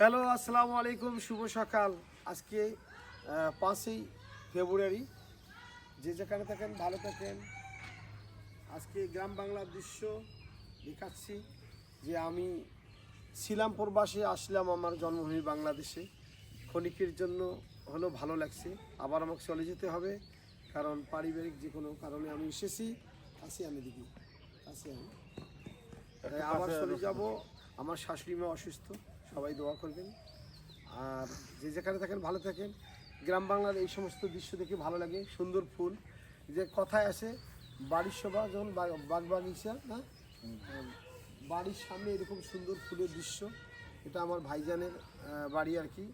Hello আসসালামু আলাইকুম শুভ সকাল। আজকে পাঁচই ফেব্রুয়ারি। যে যেখানে থাকেন ভালো থাকেন। আজকে গ্রাম বাংলার দৃশ্য দেখাচ্ছি যে আমি ছিলাম প্রবাসে আসলাম আমার জন্মভূমি বাংলাদেশে। ক্ষণিকের জন্য হলো ভালো লাগছে। আবার আমাকে চলে যেতে হবে কারণ পারিবারিক যে কোনো কারণে আমি এসেছি। আসি আমি দেখি আসি আমি। তাই আবার চলে যাব। আমার শাশুড়ি মা অসুস্থ। সবাই দোয়া করবেন। আর যে যেখানে থাকেন, ভালো থাকেন। গ্রাম বাংলার এই সমস্ত দৃশ্য দেখে ভালো লাগে, সুন্দর ফুল। যে কথায় আছে বাড়ির শোভা যখন বাগ- বাগ বাগিচা না বাড়ির সামনে এরকম সুন্দর ফুলের দৃশ্য। এটা আমার ভাইজানের বাড়ি আর কি,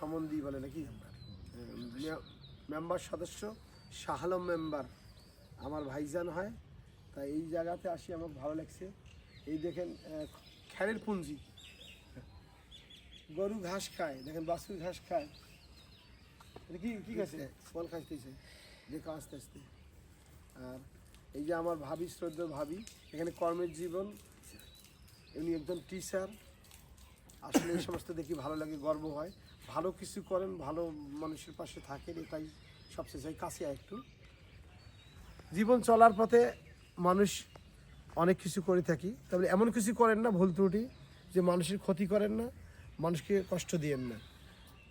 সমন্দি বলে নাকি? মেম্বার। সদস্য শাহ আলম মেম্বার। আমার ভাইজান হয়। তাই এই জায়গাতে আসি, আমার ভালো লাগছে। এই দেখেন খ্যারের পুঞ্জি। গরু ঘাস খায় দেখেন বাছুর ঘাস খায়। কি কি খাচ্ছে? ফল খাইতেছে দেখো আস্তে আস্তে। আর এই যে আমার ভাবি শ্রদ্ধা ভাবি এখানে কর্মের জীবন। উনি একজন টিচার আসলে এই সমস্ত দেখি ভালো লাগে গর্ব হয়। ভালো কিছু করেন ভালো মানুষের পাশে থাকেন এটাই সবচেয়ে চাই কাছে একটু। জীবন চলার পথে মানুষ অনেক কিছু করে থাকি। তবে এমন কিছু করেন না ভুল ত্রুটি যে মানুষের ক্ষতি করেন না। মানুষকে কষ্ট দিয়েন না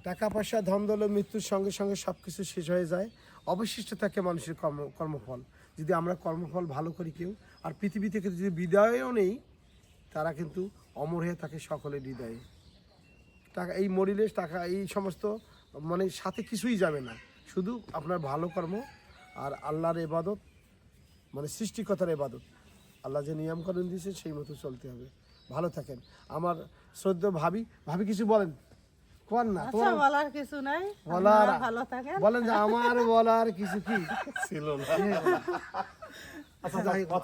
টাকা পয়সা, ধন দৌলত, মৃত্যুর সঙ্গে সঙ্গে সব কিছু শেষ হয়ে যায়। অবশিষ্ট থাকে মানুষের কর্ম, কর্মফল। যদি আমরা কর্মফল ভালো করি কেউ, আর পৃথিবী থেকে যদি বিদায়ও নেই, তারা কিন্তু অমর হয়ে থাকে সকলের হৃদয়ে টাকা, এই মরিলে টাকা, এই সমস্ত মানে সাথে কিছুই যাবে না। শুধু আপনার ভালো কর্ম আর আল্লাহর এবাদত মানে সৃষ্টিকতার এবাদত আল্লাহ যে নিয়মকানুন দিয়েছে সেই মতো চলতে হবে। ভালো থাকেন। আমার শ্রদ্ধ ভাবি ভাবি কিছু বলেন। কোন না আচ্ছা তোমার বলার কিছু নাই। বলার ভালো থাকেন। বলেন যে আমার বলার কিছু কি? ছিল না। আচ্ছা যাই হোক,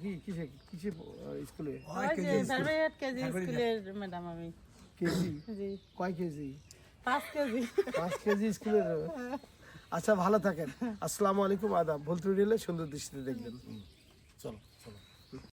কি- কিসে কিসে স্কুলে? ওই কেজি স্কুলের ম্যাডাম আমি। কেজি? জি। কয় কেজি? পাঁচ কেজি। পাঁচ কেজি স্কুলের? আচ্ছা ভালো থাকেন। আসসালামু আলাইকুম আদাব। ভুল ত্রুটি হলে সুন্দর দৃষ্টিতে দেখবেন। চলো।